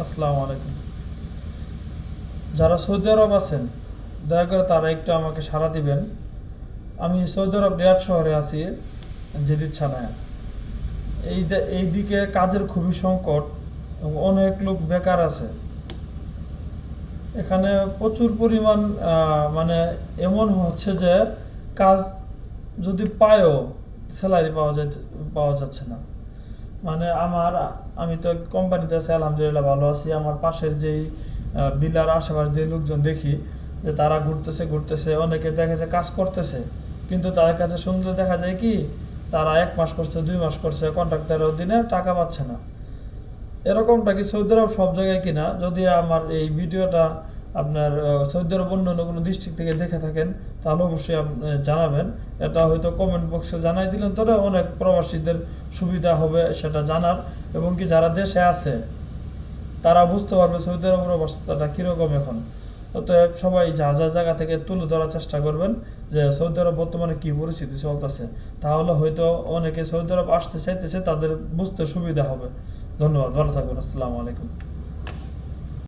আসসালামু আলাইকুম। যারা সৌদি আরব আছেন, দয়া করে তারা একটু আমাকে সাড়া দিবেন। আমি সৌদি আরব রিয়াদ শহরে আছি জেদিদ ছানায়। এই দে- এই দিকে কাজের খুবই সংকট এবং অনেক লোক বেকার আছে। এখানে প্রচুর পরিমাণ মানে এমন হচ্ছে যে কাজ যদি পায়ও, স্যালারি পাওয়া যায় পাওয়া যাচ্ছে না। মানে আমার, আমি তো কোম্পানিতে আছি, আলহামদুলিল্লাহ ভালো আছি। আমার পাশের যেই বিলার আশেপাশ যে লোকজন দেখি, যে তারা ঘুরতেছে ঘুরতেছে, অনেকে দেখেছে কাজ করতেছে। কিন্তু তাদের কাছে শুনলে দেখা যায় কি, তারা এক মাস করছে, দুই মাস করছে কন্ট্রাক্টের অধীনে টাকা পাচ্ছে না। এরকমটা কি সৌদি আরব সব জায়গায় কিনা? যদি আমার এই ভিডিওটা আপনার সৌদি আরব অন্য অন্য কোনো ডিস্ট্রিক্ট থেকে দেখে থাকেন, তাহলে অবশ্যই জানাবেন। এটা হয়তো কমেন্ট বক্সে জানাই দিলেন, তবে অনেক প্রবাসীদের সুবিধা হবে সেটা জানার। এবং কি যারা দেশে আছে, তারা বুঝতে পারবে সৌদি আরবের অবস্থাটা কীরকম এখন। অতএব সবাই যা যা জায়গা থেকে তুলে ধরার চেষ্টা করবেন যে সৌদি আরব বর্তমানে কী পরিস্থিতি চলতেছে। তাহলে হয়তো অনেকে সৌদি আরব আসতে চাইতেছে, তাদের বুঝতে সুবিধা হবে। ধন্যবাদ, ভালো থাকবেন, আসসালামু আলাইকুম।